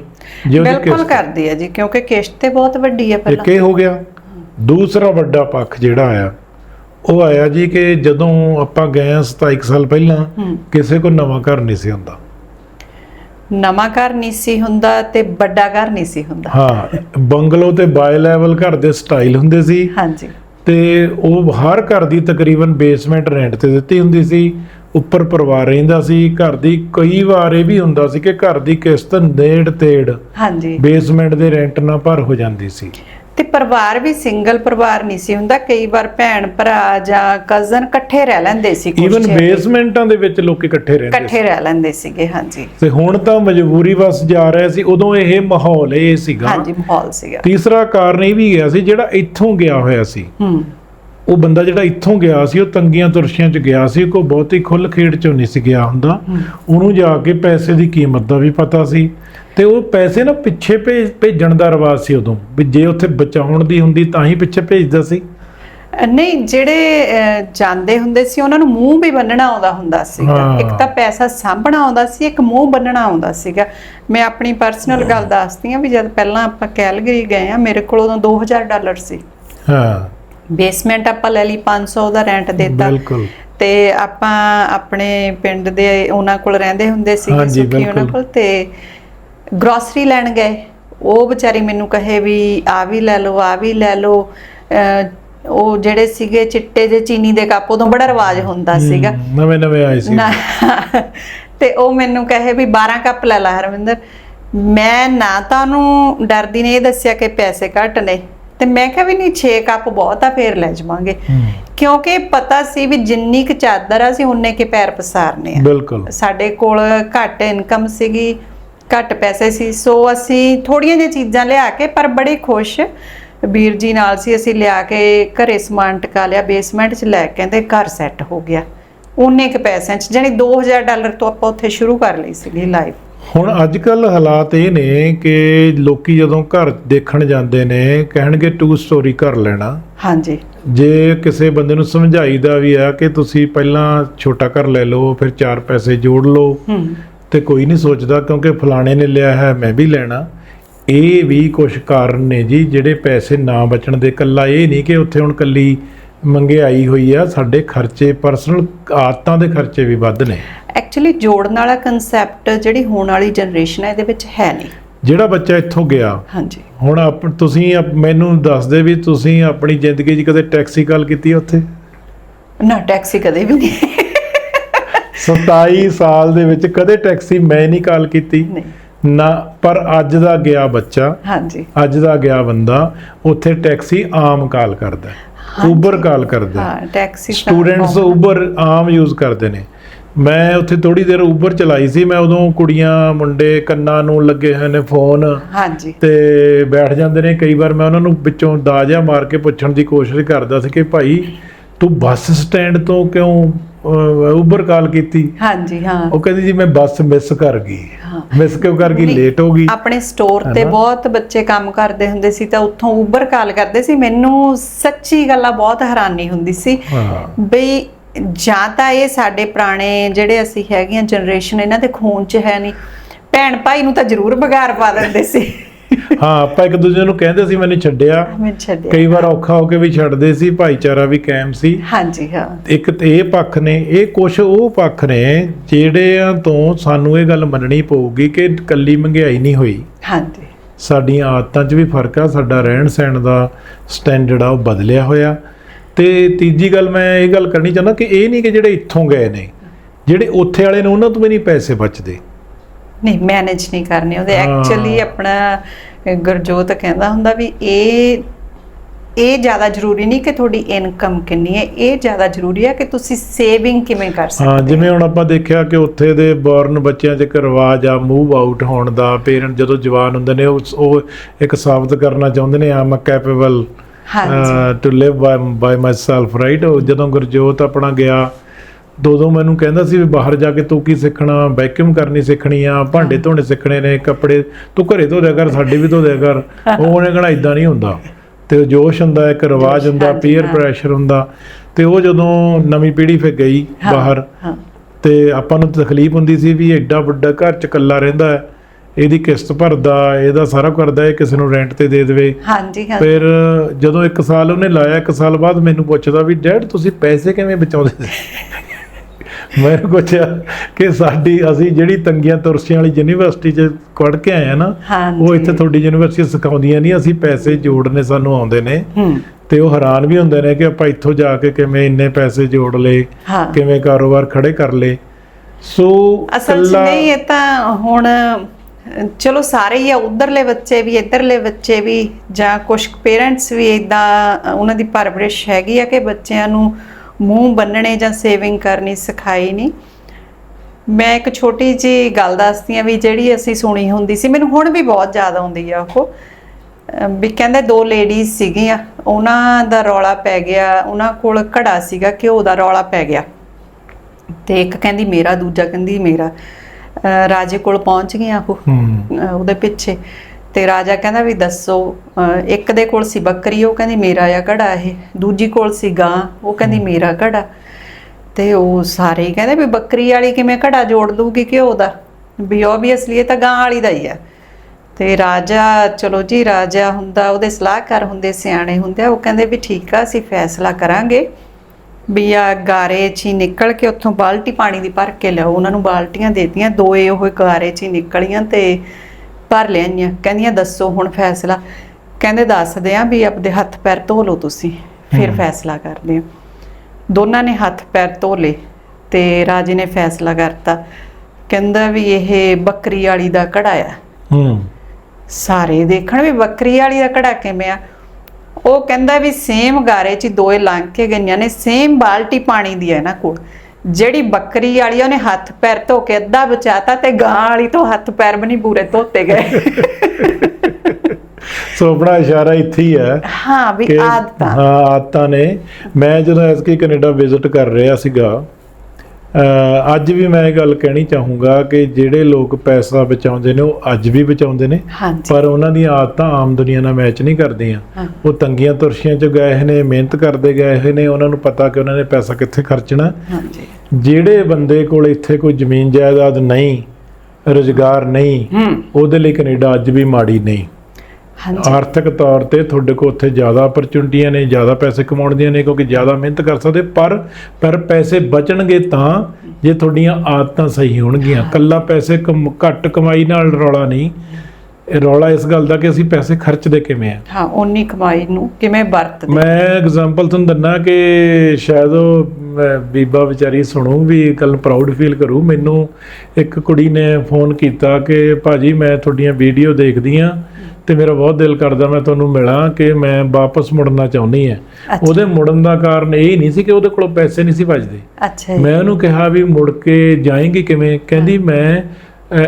ਜੇ ਉਹਦੀ ਬਿਲਕੁਲ ਕਰਦੀ ਹੈ ਜੀ ਕਿਉਂਕਿ ਕਿਸ਼ਤ ਤੇ ਬਹੁਤ ਵੱਡੀ ਹੈ ਪਹਿਲਾਂ। ਇਹ ਹੋ ਗਿਆ? ਦੂਸਰਾ ਵੱਡਾ ਪੱਖ ਜਿਹੜਾ ਆਇਆ ਉਹ ਆਇਆ ਜੀ ਕਿ ਜਦੋਂ ਆਪਾਂ ਗਏ ਹਾਂ 27 ਕੁ ਸਾਲ ਪਹਿਲਾਂ ਕਿਸੇ ਕੋ ਨਵਾਂ ਘਰ ਨਹੀਂ ਸੀ ਹੁੰਦਾ। ਨਵਾਂ ਘਰ ਨਹੀਂ ਸੀ ਹੁੰਦਾ ਤੇ ਵੱਡਾ ਘਰ ਨਹੀਂ ਸੀ ਹੁੰਦਾ। ਹਾਂ ਬੰਗਲੋ ਤੇ ਬਾਈ ਲੈਵਲ ਘਰ ਦੇ ਸਟਾਈਲ ਹੁੰਦੇ ਸੀ। ਹਾਂਜੀ। ਤੇ ਉਹ ਹਰ ਘਰ ਦੀ ਤਕਰੀਬਨ ਬੇਸਮੈਂਟ ਰੈਂਟ ਤੇ ਦਿੱਤੀ ਹੁੰਦੀ ਸੀ ਉੱਪਰ ਪਰਿਵਾਰ ਰਹਿੰਦਾ ਸੀ ਘਰ ਦੀ ਕਈ ਵਾਰ ਇਹ ਵੀ ਹੁੰਦਾ ਸੀ ਕਿ ਘਰ ਦੀ ਕਿਸ਼ਤ ਨੇੜ ਤੇੜ ਹਾਂਜੀ। ਬੇਸਮੈਂਟ ਦੇ ਰੈਂਟ ਨਾਲ ਭਰ ਹੋ ਜਾਂਦੀ ਸੀ। ਤੇ ਪਰਿਵਾਰ ਵੀ ਸਿੰਗਲ ਪਰਿਵਾਰ ਨਹੀਂ ਸੀ ਹੁੰਦਾ। ਕਈ ਵਾਰ ਭੈਣ ਭਰਾ ਜਾਂ ਕਜ਼ਨ ਇਕੱਠੇ ਰਹਿ ਲੈਂਦੇ ਸੀ ਕੁਛ ਈਵਨ। ਬੇਸਮੈਂਟਾਂ ਦੇ ਵਿੱਚ ਲੋਕ ਇਕੱਠੇ ਰਹਿੰਦੇ ਸੀ। ਇਕੱਠੇ ਰਹਿ ਲੈਂਦੇ ਸੀਗੇ ਹਾਂਜੀ। ਤੇ ਹੁਣ ਤਾਂ ਮਜਬੂਰੀ ਵਸ ਜਾ ਰਿਹਾ ਸੀ ਉਦੋਂ ਇਹ ਮਾਹੌਲ ਇਹ ਸੀਗਾ। ਹਾਂਜੀ ਮਾਹੌਲ ਸੀਗਾ। ਤੀਸਰਾ ਕਾਰਨ ਇਹ ਵੀ ਗਿਆ ਸੀ ਜਿਹੜਾ ਇੱਥੋਂ ਗਿਆ ਹੋਇਆ ਸੀ। ਹੂੰ। ਉਹ ਬੰਦਾ ਜਿਹੜਾ ਇੱਥੋਂ ਗਿਆ ਸੀ ਉਹ ਤੰਗੀਆਂ ਤੁਰਸ਼ੀਆਂ 'ਚ ਗਿਆ ਸੀ ਕੋਈ ਬਹੁਤੀ ਖੁੱਲ ਖੇਡ 'ਚੋਂ ਨਹੀਂ ਸੀ ਗਿਆ ਹੁੰਦਾ। ਉਹਨੂੰ ਜਾ ਕੇ ਪੈਸੇ ਦੀ ਕੀਮਤ ਦਾ ਵੀ ਪਤਾ ਸੀ। ਤੇ ਉਹ ਪੈਸੇ ਨਾ ਪਿੱਛੇ ਭੇਜ ਭੇਜਣ ਦਾ ਰਿਵਾਜ ਸੀ ਉਦੋਂ ਵੀ ਜੇ ਉੱਥੇ ਬਚਾਉਣ ਦੀ ਹੁੰਦੀ ਤਾਂ ਹੀ ਪਿੱਛੇ ਭੇਜਦਾ ਸੀ। ਨਹੀਂ ਜਿਹੜੇ ਜਾਂਦੇ ਹੁੰਦੇ ਸੀ ਉਹਨਾਂ ਨੂੰ ਮੂੰਹ ਵੀ ਬੰਨਣਾ ਆਉਂਦਾ ਹੁੰਦਾ ਸੀਗਾ। ਹਾਂ। ਇੱਕ ਤਾਂ ਪੈਸਾ ਸਾਂਭਣਾ ਆਉਂਦਾ ਸੀ ਇੱਕ ਮੂੰਹ ਬੰਨਣਾ ਆਉਂਦਾ ਸੀਗਾ। ਮੈਂ ਆਪਣੀ ਪਰਸਨਲ ਗੱਲ ਦੱਸਦੀ ਆ ਵੀ ਜਦ ਪਹਿਲਾਂ ਆਪਾਂ ਕੈਲਗਰੀ ਗਏ ਆ ਮੇਰੇ ਕੋਲ ਉਦੋਂ 2000 ਡਾਲਰ ਸੀ। ਹਾਂ। ਬੇਸਮੈਂਟ ਆਪਾਂ ਲੈ ਲਈ 500 ਦਾ ਰੈਂਟ ਦਿੱਤਾ। ਬਿਲਕੁਲ। ਤੇ ਆਪਾਂ ਆਪਣੇ ਪਿੰਡ ਦੇ ਉਹਨਾਂ ਕੋਲ ਰਹਿੰਦੇ ਹੁੰਦੇ ਸੀ ਸੁੱਖੀ ਉਹਨਾਂ। ਕੋਲ। ਤੇ ਗਰੋਸਰੀ ਲੈਣ ਗਏ। ਉਹ ਵਿਚਾਰੀ ਮੈਨੂੰ ਕਹੇ ਵੀ ਆ ਵੀ ਲੈ ਲਓ ਆ ਵੀ ਲੈ ਲਓ। ਉਹ ਜਿਹੜੇ ਸੀਗੇ ਚਿੱਟੇ ਜੇ ਚੀਨੀ ਦੇ ਕੱਪ ਉਦੋਂ ਬੜਾ ਰਿਵਾਜ ਹੁੰਦਾ ਸੀਗਾ। ਨਵੇਂ ਨਵੇਂ ਆਏ ਸੀ। ਤੇ ਉਹ ਮੈਨੂੰ ਕਹੇ ਵੀ 12 ਕੱਪ ਲੈ ਲੈ ਹਰਵਿੰਦਰ ਮੈਂ ਨਾ ਤਾਂ ਉਹਨੂੰ ਡਰਦੀ ਨੇ ਇਹ ਦੱਸਿਆ ਕਿ ਪੈਸੇ ਘੱਟ ਨੇ। ਤੇ ਮੈਂ ਕਿਹਾ ਵੀ ਨਹੀਂ 6 ਕੱਪ ਬਹੁਤ ਆ ਫੇਰ ਲੈ ਜਾਵਾਂਗੇ। ਕਿਉਂਕਿ ਪਤਾ ਸੀ ਵੀ ਜਿੰਨੀ ਕੁ ਚਾਦਰ ਆ ਸੀ ਉਨੇ ਕੇ ਪੈਰ ਪਸਾਰਨੇ ਆ। ਬਿਲਕੁਲ। ਸਾਡੇ ਕੋਲ ਘੱਟ ਇਨਕਮ ਸੀਗੀ ਘੱਟ ਪੈਸੇ ਸੀ। ਸੋ ਅਸੀਂ ਥੋੜੀਆਂ ਜਿਹੀਆਂ ਚੀਜ਼ਾਂ ਲਿਆ ਕੇ ਪਰ ਬੜੇ ਖੁਸ਼ ਵੀਰ ਜੀ ਨਾਲ ਸੀ। ਅਸੀਂ ਲਿਆ ਕੇ ਘਰੇ ਸਮਾਨ ਟਿਕਾ ਲਿਆ ਬੇਸਮੈਂਟ 'ਚ ਲੈ ਕੇ ਕਹਿੰਦੇ ਘਰ ਸੈੱਟ ਹੋ ਗਿਆ। ਉਨੇ ਕੁ ਪੈਸਿਆਂ 'ਚ ਜਾਨੀ 2000 ਡਾਲਰ ਤੋਂ ਆਪਾਂ ਉੱਥੇ ਸ਼ੁਰੂ ਕਰ ਲਈ ਸੀਗੀ ਲਾਈਫ ਹੁਣ ਅੱਜ ਕੱਲ ਹਾਲਾਤ ਇਹ ਨੇ ਕਿ ਲੋਕੀ ਜਦੋਂ ਘਰ ਦੇਖਣ ਜਾਂਦੇ ਨੇ ਕਹਿਣਗੇ ਟੂ ਸਟੋਰੀ ਘਰ ਲੈਣਾ। ਹਾਂਜੀ। ਜੇ ਕਿਸੇ ਬੰਦੇ ਨੂੰ ਸਮਝਾਈਦਾ ਵੀ ਆ ਕਿ ਤੁਸੀਂ ਪਹਿਲਾਂ ਛੋਟਾ ਘਰ ਲੈ ਲਓ ਫਿਰ ਚਾਰ ਪੈਸੇ ਜੋੜ ਲਓ ਤੇ ਕੋਈ ਨਹੀਂ ਸੋਚਦਾ ਕਿਉਂਕਿ ਫਲਾਣੇ ਨੇ ਲਿਆ ਹੈ ਮੈਂ ਵੀ ਲੈਣਾ। ਇਹ ਵੀ ਕੁਝ ਕਾਰਨ ਨੇ ਜੀ ਜਿਹੜੇ ਪੈਸੇ ਨਾ ਬਚਣ ਦੇ ਕੱਲਾ ਇਹ ਨਹੀਂ ਕਿ ਉੱਥੇ ਹੁਣ ਕੱਲੀ ਮੰਗਿਆਈ ਹੋਈ ਆ ਸਾਡੇ ਖਰਚੇ ਪਰਸਨਲ ਆਦਤਾਂ ਦੇ ਖਰਚੇ ਵੀ ਵੱਧ ਨੇ। ਐਕਚੁਅਲੀ ਜੋੜਨ ਵਾਲਾ ਕਨਸੈਪਟ ਜਿਹੜੀ ਹੋਣ ਵਾਲੀ ਜਨਰੇਸ਼ਨ ਹੈ ਇਹਦੇ ਵਿੱਚ ਹੈ ਨਹੀਂ। ਜਿਹੜਾ ਬੱਚਾ ਇੱਥੋਂ ਗਿਆ ਹਾਂਜੀ। ਹੁਣ ਆਪ ਤੁਸੀਂ ਆਪ- ਮੈਨੂੰ ਦੱਸ ਦੇ ਵੀ ਤੁਸੀਂ ਆਪਣੀ ਜ਼ਿੰਦਗੀ 'ਚ ਕਦੇ ਟੈਕਸੀ ਕਾਲ ਕੀਤੀ ਉੱਥੇ? ਨਾ ਟੈਕਸੀ ਕਦੇ ਵੀ ਨਹੀਂ। 27 ਸਾਲ ਦੇ ਵਿੱਚ ਕਦੇ ਟੈਕਸੀ ਮੈਂ ਨਹੀਂ ਕਾਲ ਕੀਤੀ। ਨਹੀਂ। ਨਾ ਪਰ ਅੱਜ ਦਾ ਗਿਆ ਬੱਚਾ। ਹਾਂਜੀ। ਅੱਜ ਦਾ ਗਿਆ ਬੰਦਾ ਉੱਥੇ ਟੈਕਸੀ ਆਮ ਕਾਲ ਕਰਦਾ। ਉਬਰ ਕਾਲ ਕਰਦਾ ਹਾਂ ਟੈਕਸੀ ਸਟੂਡੈਂਟਸ ਉਬਰ ਆਮ ਯੂਜ਼ ਕਰਦੇ ਨੇ। ਮੈਂ ਉੱਥੇ ਥੋੜੀ ਦੇਰ ਉਬਰ ਚਲਾਈ ਸੀ। ਮੈਂ ਉਦੋਂ ਕੁੜੀਆਂ ਮੁੰਡੇ ਕੰਨਾਂ ਨੂੰ ਲੱਗੇ ਹੋਏ ਨੇ ਫੋਨ ਹਾਂਜੀ। ਤੇ ਬੈਠ ਜਾਂਦੇ ਨੇ। ਕਈ ਵਾਰ ਮੈਂ ਉਹਨਾਂ ਨੂੰ ਵਿੱਚੋਂ ਦਾਜਾ ਮਾਰ ਕੇ ਪੁੱਛਣ ਦੀ ਕੋਸ਼ਿਸ਼ ਕਰਦਾ ਸੀ ਕਿ ਭਾਈ ਤੂੰ ਬੱਸ ਸਟੈਂਡ ਤੋਂ ਕਿਉਂ ਉਬਰ ਕਾਲ ਕੀਤੀ। ਹਾਂਜੀ ਹਾਂ। ਉਹ ਕਹਿੰਦੀ ਜੀ ਮੈਂ ਬੱਸ ਮਿਸ ਕਰ ਗਈ। ਮਿਸ ਕਿਉਂ ਕਰ ਗਈ? ਲੇਟ ਹੋ ਗਈ। ਆਪਣੇ ਸਟੋਰ ਤੇ? ਬਹੁਤ ਬੱਚੇ ਕੰਮ ਕਰਦੇ ਹੁੰਦੇ ਸੀ ਤਾਂ ਉੱਥੋਂ ਉਬਰ ਕਾਲ ਕਰਦੇ ਸੀ। ਮੈਨੂੰ ਸੱਚੀ ਗੱਲਾਂ ਬਹੁਤ ਹੈਰਾਨੀ ਹੁੰਦੀ ਸੀ ਬਈ ਜਾਂ ਤਾਂ ਇਹ ਸਾਡੇ ਪੁਰਾਣੇ ਜਿਹੜੇ ਅਸੀਂ ਹੈਗੀਆਂ ਜਨਰੇਸ਼ਨ ਇਹਨਾਂ ਦੇ ਖੂਨ 'ਚ ਹੈ ਨਹੀਂ। ਭੈਣ ਭਾਈ ਨੂੰ ਤਾਂ ਜ਼ਰੂਰ ਬਗਾਰ ਪਾ ਦਿੰਦੇ ਸੀ। ਹਾਂ ਆਪਾਂ ਇੱਕ ਦੂਜੇ ਨੂੰ ਕਹਿੰਦੇ ਸੀ ਮੈਨੂੰ ਛੱਡਿਆ। ਮੈਂ ਛੱਡਿਆ। ਕਈ ਵਾਰ ਔਖਾ ਹੋ ਕੇ ਵੀ ਛੱਡਦੇ ਸੀ ਭਾਈਚਾਰਾ ਵੀ ਕਾਇਮ ਸੀ। ਹਾਂਜੀ ਹਾਂ। ਇੱਕ ਤੇ ਇਹ ਪੱਖ ਨੇ ਇਹ ਕੁਝ ਉਹ ਪੱਖ ਨੇ ਜਿਹੜਿਆਂ ਤੋਂ ਸਾਨੂੰ ਇਹ ਗੱਲ ਮੰਨਣੀ ਪਊਗੀ ਕਿ ਕੱਲੀ ਮਹਿੰਗਾਈ ਨਹੀਂ ਹੋਈ। ਹਾਂਜੀ। ਸਾਡੀਆਂ ਆਦਤਾਂ 'ਚ ਵੀ ਫ਼ਰਕ ਆ ਸਾਡਾ ਰਹਿਣ ਸਹਿਣ ਦਾ ਸਟੈਂਡਰਡ ਆ ਉਹ ਬਦਲਿਆ ਹੋਇਆ। ਤੇ ਤੀਜੀ ਗੱਲ ਮੈਂ ਇਹ ਗੱਲ ਕਰਨੀ ਚਾਹੁੰਦਾ ਕਿ ਇਹ ਨਹੀਂ ਕਿ ਜਿਹੜੇ ਇੱਥੋਂ ਗਏ ਨੇ ਜਿਹੜੇ ਉੱਥੇ ਵਾਲੇ ਨੇ ਉਹਨਾਂ ਤੋਂ ਵੀ ਨਹੀਂ ਪੈਸੇ ਬਚਦੇ। ਨਹੀਂ ਮੈਨੇਜ ਨਹੀਂ ਕਰਨੇ ਉਹਦੇ ਹਾਂ। ਐਕਚੁਅਲੀ ਆਪਣਾ ਅਹ, ਗੁਰਜੋਤ ਕਹਿੰਦਾ ਹੁੰਦਾ ਵੀ ਇਹ ਇਹ ਜ਼ਿਆਦਾ ਜ਼ਰੂਰੀ ਨਹੀਂ ਕਿ ਤੁਹਾਡੀ ਇਨਕਮ ਕਿੰਨੀ ਹੈ ਇਹ ਜ਼ਿਆਦਾ ਜ਼ਰੂਰੀ ਹੈ ਕਿ ਤੁਸੀਂ ਸੇਵਿੰਗ ਕਿਵੇਂ ਕਰ ਸਕਦੇ ਹਾਂ। ਜਿਵੇਂ ਹੁਣ ਆਪਾਂ ਦੇਖਿਆ ਕਿ ਉੱਥੇ ਦੇ ਬੌਰਨ ਬੱਚਿਆਂ 'ਚ ਇੱਕ ਰਿਵਾਜ ਆ ਮੂਵ ਆਊਟ ਹੋਣ ਦਾ ਪੇਰੈਂਟ ਜਦੋਂ ਜਵਾਨ ਹੁੰਦੇ ਨੇ ਉਹ ਉਹ ਇੱਕ ਸਾਬਤ ਕਰਨਾ ਚਾਹੁੰਦੇ ਨੇ ਆਮ ਕੈਪੇਬਲ ਹਾਂਜੀ to live by by myself right ਜਦੋਂ ਗੁਰਜੋਤ ਆਪਣਾ ਗਿਆ ਦੋ ਦੋ ਮੈਨੂੰ ਕਹਿੰਦਾ ਸੀ ਵੀ ਬਾਹਰ ਜਾ ਕੇ ਤੂੰ ਕੀ ਸਿੱਖਣਾ ਵੈਕਿਊਮ ਕਰਨੀ ਸਿੱਖਣੀ ਆ ਭਾਂਡੇ ਧੋਣੇ ਸਿੱਖਣੇ ਨੇ ਕੱਪੜੇ ਤੂੰ ਘਰੇ ਧੋ ਦਿਆ ਕਰ ਸਾਡੇ ਵੀ ਧੋ ਦਿਆ ਕਰ। ਉਹ ਉਹਨੇ ਕਹਣਾ ਇਦਾਂ ਨਹੀਂ ਹੁੰਦਾ। ਤੇ ਜੋਸ਼ ਹੁੰਦਾ ਇੱਕ ਰਿਵਾਜ ਹੁੰਦਾ ਹਾਂਜੀ, ਪੀਅਰ। ਪ੍ਰੈਸ਼ਰ ਹੁੰਦਾ। ਤੇ ਉਹ ਜਦੋਂ ਨਵੀਂ ਪੀੜ੍ਹੀ ਫਿਰ ਗਈ ਬਾਹਰ ਤੇ ਆਪਾਂ ਨੂੰ ਤਕਲੀਫ ਹੁੰਦੀ ਸੀ ਵੀ ਐਡਾ ਵੱਡਾ ਘਰ ਚ ਇਕੱਲਾ ਰਹਿੰਦਾ ਹੈ ਇਹਦੀ ਕਿਸ਼ਤ ਭਰਦਾ ਇਹਦਾ ਸਾਰਾ ਕਰਦਾ ਇਹ ਕਿਸੇ ਨੂੰ ਰੈਂਟ ਤੇ ਦੇ ਦੇਵੇ। ਹਾਂਜੀ ਹਾਂ ਫਿਰ ਜਦੋਂ 1 ਸਾਲ ਉਹਨੇ ਲਾਇਆ 1 ਸਾਲ ਬਾਅਦ ਮੈਨੂੰ ਪੁੱਛਦਾ ਵੀ ਡੈਡ ਤੁਸੀਂ ਪੈਸੇ ਕਿਵੇਂ ਬਚਾਉਂਦੇ? ਸੀ ਮੈਂ ਪੁੱਛਿਆ ਕਿ ਸਾਡੀ ਅਸੀਂ ਜਿਹੜੀ ਤੰਗੀਆਂ ਤੁਰਸੀਆਂ ਵਾਲੀ ਯੂਨੀਵਰਸਿਟੀ 'ਚ ਪੜ੍ਹ ਕੇ ਆਏ ਆ ਨਾ ਉਹ ਇੱਥੇ ਤੁਹਾਡੀ ਯੂਨੀਵਰਸਿਟੀ ਸਿਖਾਉਂਦੀਆਂ ਨਹੀਂ ਅਸੀਂ ਪੈਸੇ ਜੋੜਨੇ ਸਾਨੂੰ ਆਉਂਦੇ ਨੇ। ਤੇ ਉਹ ਹੈਰਾਨ ਵੀ ਹੁੰਦੇ ਨੇ ਕਿ ਆਪਾਂ ਇੱਥੋਂ ਜਾ ਕੇ ਕਿਵੇਂ ਇੰਨੇ ਪੈਸੇ ਜੋੜ ਲਏ ਹਾਂ। ਕਿਵੇਂ ਕਾਰੋਬਾਰ ਖੜੇ ਕਰ ਲਏ। ਸੋ ਅਸਲ 'ਚ ਨਹੀਂ ਇਹ ਤਾਂ ਹੁਣ ਚਲੋ ਸਾਰੇ ਹੀ ਆ ਉਧਰਲੇ ਬੱਚੇ ਵੀ ਇੱਧਰਲੇ ਬੱਚੇ ਵੀ ਜਾਂ ਕੁਝ ਪੇਰੈਂਟਸ ਵੀ ਇਦਾਂ ਉਹਨਾਂ ਦੀ ਪਰਵਰਿਸ਼ ਹੈਗੀ ਆ ਕਿ ਬੱਚਿਆਂ ਨੂੰ ਮੂੰਹ ਬੰਨਣੇ ਜਾਂ ਸੇਵਿੰਗ ਕਰਨੀ ਸਿਖਾਈ ਨਹੀਂ ਮੈਂ ਇੱਕ ਛੋਟੀ ਜੀ ਗੱਲ ਦੱਸਦੀ ਆ ਵੀ ਜਿਹੜੀ ਅਸੀਂ ਸੁਣੀ ਹੁੰਦੀ ਸੀ ਮੈਨੂੰ ਹੁਣ ਵੀ ਬਹੁਤ ਯਾਦ ਆਉਂਦੀ ਆ ਉਹ। ਵੀ ਕਹਿੰਦੇ ਦੋ ਲੇਡੀਜ਼ ਸੀਗੀਆਂ ਉਹਨਾਂ ਦਾ ਰੌਲਾ ਪੈ ਗਿਆ ਉਹਨਾਂ ਕੋਲ ਘੜਾ ਸੀਗਾ ਘਿਓ ਦਾ ਰੌਲਾ ਪੈ ਗਿਆ। ਤੇ ਇੱਕ ਕਹਿੰਦੀ ਮੇਰਾ ਦੂਜਾ ਕਹਿੰਦੀ ਮੇਰਾ। ਰਾਜੇ ਕੋਲ ਪਹੁੰਚ ਗਈਆਂ ਉਹ ਉਹਦੇ ਪਿੱਛੇ। ਤੇ ਰਾਜਾ ਕਹਿੰਦਾ ਵੀ ਦੱਸੋ ਇੱਕ ਦੇ ਕੋਲ ਸੀ ਬੱਕਰੀ ਉਹ ਕਹਿੰਦੀ ਮੇਰਾ ਆ ਘੜਾ ਇਹ। ਦੂਜੀ ਕੋਲ ਸੀ ਗਾਂ ਉਹ ਕਹਿੰਦੀ ਮੇਰਾ ਘੜਾ। ਤੇ ਉਹ ਸਾਰੇ ਕਹਿੰਦੇ ਵੀ ਬੱਕਰੀ ਵਾਲੀ ਕਿਵੇਂ ਘੜਾ ਜੋੜ ਦੂਗੀ ਘਿਓ ਦਾ ਵੀ ਆਬਵੀਅਸਲੀ ਇਹ ਤਾਂ ਗਾਂ ਵਾਲੀ ਦਾ ਹੀ ਆ। ਤੇ ਰਾਜਾ ਚਲੋ ਜੀ ਰਾਜਾ ਹੁੰਦਾ ਉਹਦੇ ਸਲਾਹਕਾਰ ਹੁੰਦੇ ਸਿਆਣੇ ਹੁੰਦੇ ਉਹ ਕਹਿੰਦੇ ਵੀ ਠੀਕ ਆ ਅਸੀਂ ਫੈਸਲਾ ਕਰਾਂਗੇ ਵੀ ਆ ਗਾਰੇ 'ਚ ਹੀ ਨਿਕਲ ਕੇ ਉੱਥੋਂ ਬਾਲਟੀ ਪਾਣੀ ਦੀ ਭਰ ਕੇ ਲਿਆਓ। ਉਹਨਾਂ ਨੂੰ ਬਾਲਟੀਆਂ ਦੇਤੀਆਂ ਦੋਏ ਉਹ ਗਾਰੇ 'ਚ ਹੀ ਨਿਕਲੀਆਂ ਤੇ ਭਰ ਲਿਆਈਆਂ ਕਹਿੰਦੀਆਂ ਦੱਸੋ ਹੁਣ ਫੈਸਲਾ। ਕਹਿੰਦੇ ਦੱਸਦੇ ਆ ਵੀ ਆਪਦੇ ਹੱਥ ਪੈਰ ਧੋ ਲਓ ਤੁਸੀਂ ਫਿਰ ਫੈਸਲਾ ਕਰਦੇ ਆ। ਦੋਨਾਂ ਨੇ ਹੱਥ ਪੈਰ ਧੋ ਲਏ ਤੇ ਰਾਜੇ ਨੇ ਫੈਸਲਾ ਕਰਤਾ। ਕਹਿੰਦਾ ਵੀ ਇਹ ਬੱਕਰੀ ਵਾਲੀ ਦਾ ਘੜਾ ਆ। ਹੂੰ। ਸਾਰੇ ਦੇਖਣ ਵੀ ਬੱਕਰੀ ਵਾਲੀ ਦਾ ਘੜਾ ਕਿਵੇਂ ਆ। ਉਹ ਕਹਿੰਦਾ ਵੀ ਸੇਮ ਗਾਰੇ 'ਚ ਦੋਏ ਲੰਘ ਕੇ ਗਈਆਂ ਨੇ ਸੇਮ ਬਾਲਟੀ ਪਾਣੀ ਦੀ ਹੈ ਨਾ ਕੋਲ। ਜਿਹੜੀ ਬੱਕਰੀ ਵਾਲੀ ਆ, ਉਹਨੇ ਹੱਥ ਪੈਰ ਧੋ ਕੇ ਅੱਧਾ ਬਚਾਤਾ ਤੇ ਗਾਂ ਵਾਲੀ ਤੋਂ ਹੱਥ ਪੈਰ ਵੀ ਨਹੀਂ ਪੂਰੇ ਧੋਤੇ ਗਏ। ਸੋ ਆਪਣਾ ਇਸ਼ਾਰਾ ਇੱਥੇ ਹੀ ਹੈ ਹਾਂ ਵੀ ਆਦਤਾਂ। ਹਾਂ ਆਦਤਾਂ ਨੇ। ਮੈਂ ਜਦੋਂ ਐਸਕੇ ਕੈਨੇਡਾ ਵਿਜ਼ਿਟ ਕਰ ਰਿਹਾ ਸੀਗਾ ਅੱਜ ਵੀ ਮੈਂ ਇਹ ਗੱਲ ਕਹਿਣੀ ਚਾਹੂੰਗਾ ਕਿ ਜਿਹੜੇ ਲੋਕ ਪੈਸਾ ਬਚਾਉਂਦੇ ਨੇ ਉਹ ਅੱਜ ਵੀ ਬਚਾਉਂਦੇ ਨੇ ਪਰ ਉਹਨਾਂ ਦੀਆਂ ਆਦਤਾਂ ਆਮ ਦੁਨੀਆ ਨਾਲ ਮੈਚ ਨਹੀਂ ਕਰਦੀਆਂ। ਉਹ ਤੰਗੀਆਂ ਤੁਰਸ਼ੀਆਂ 'ਚ ਗਏ ਹੋਏ ਨੇ ਮਿਹਨਤ ਕਰਦੇ ਗਏ ਹੋਏ ਨੇ ਉਹਨਾਂ ਨੂੰ ਪਤਾ ਕਿ ਉਹਨਾਂ ਨੇ ਪੈਸਾ ਕਿੱਥੇ ਖਰਚਣਾ। ਜਿਹੜੇ ਬੰਦੇ ਕੋਲ ਇੱਥੇ ਕੋਈ ਜ਼ਮੀਨ ਜਾਇਦਾਦ ਨਹੀਂ ਰੁਜ਼ਗਾਰ ਨਹੀਂ ਉਹਦੇ ਲਈ ਕੈਨੇਡਾ ਅੱਜ ਵੀ ਮਾੜੀ ਨਹੀਂ। ਆਰਥਿਕ ਤੌਰ ਤੇ ਤੁਹਾਡੇ ਕੋਲ ਉੱਥੇ ਜ਼ਿਆਦਾ ਅਪਰਚੁਨਿਟੀਆਂ ਨੇ ਜ਼ਿਆਦਾ ਪੈਸੇ ਕਮਾਉਣ ਦੀਆਂ ਨੇ ਕਿਉਂਕਿ ਜ਼ਿਆਦਾ ਮਿਹਨਤ ਕਰ ਸਕਦੇ ਪਰ ਪਰ ਪੈਸੇ ਬਚਣਗੇ ਤਾਂ ਜੇ ਤੁਹਾਡੀਆਂ ਆਦਤਾਂ ਸਹੀ ਹੋਣਗੀਆਂ। ਕੱਲਾ ਪੈਸੇ ਘੱਟ ਕਮਾਈ ਨਾਲ ਰੌਲਾ ਨਹੀਂ। ਇਹ ਰੌਲਾ ਇਸ ਗੱਲ ਦਾ ਕਿ ਅਸੀਂ ਪੈਸੇ ਖਰਚਦੇ ਕਿਵੇਂ ਆ। ਹਾਂ ਉਨੀ ਕਮਾਈ ਨੂੰ ਕਿਵੇਂ ਵਰਤਦੇ? ਮੈਂ ਐਗਜ਼ਾਮਪਲ ਤੁਹਾਨੂੰ ਦਿੰਨਾ ਕਿ ਸ਼ਾਇਦ ਉਹ ਬੀਬਾ ਵਿਚਾਰੀ ਸੁਣੂ ਵੀ ਕੱਲ ਪ੍ਰਾਊਡ ਫੀਲ ਕਰੂ। ਮੈਨੂੰ ਇੱਕ ਕੁੜੀ ਨੇ ਫੋਨ ਕੀਤਾ ਕਿ ਭਾਜੀ ਮੈਂ ਤੁਹਾਡੀਆਂ ਵੀਡੀਓ ਦੇਖਦੀ ਆ। ਤੇ ਮੇਰਾ ਬਹੁਤ ਦਿਲ ਕਰਦਾ ਮੈਂ ਤੁਹਾਨੂੰ ਮਿਲਾਂ ਕਿ ਮੈਂ ਵਾਪਸ ਮੁੜਨਾ ਚਾਹੁੰਦੀ ਅੱਛਾ। ਉਹਦੇ ਮੁੜਨ ਦਾ ਕਾਰਨ ਇਹ ਨਹੀਂ ਸੀ ਕਿ ਉਹਦੇ ਕੋਲ ਪੈਸੇ ਨਹੀਂ ਸੀ ਬਚਦੇ ਅੱਛਾ ਮੈਂ ਉਹਨੂੰ ਕਿਹਾ ਵੀ ਮੁੜ ਕੇ ਜਾਏਂਗੀ ਕਿਵੇਂ? ਕਹਿੰਦੀ ਮੈਂ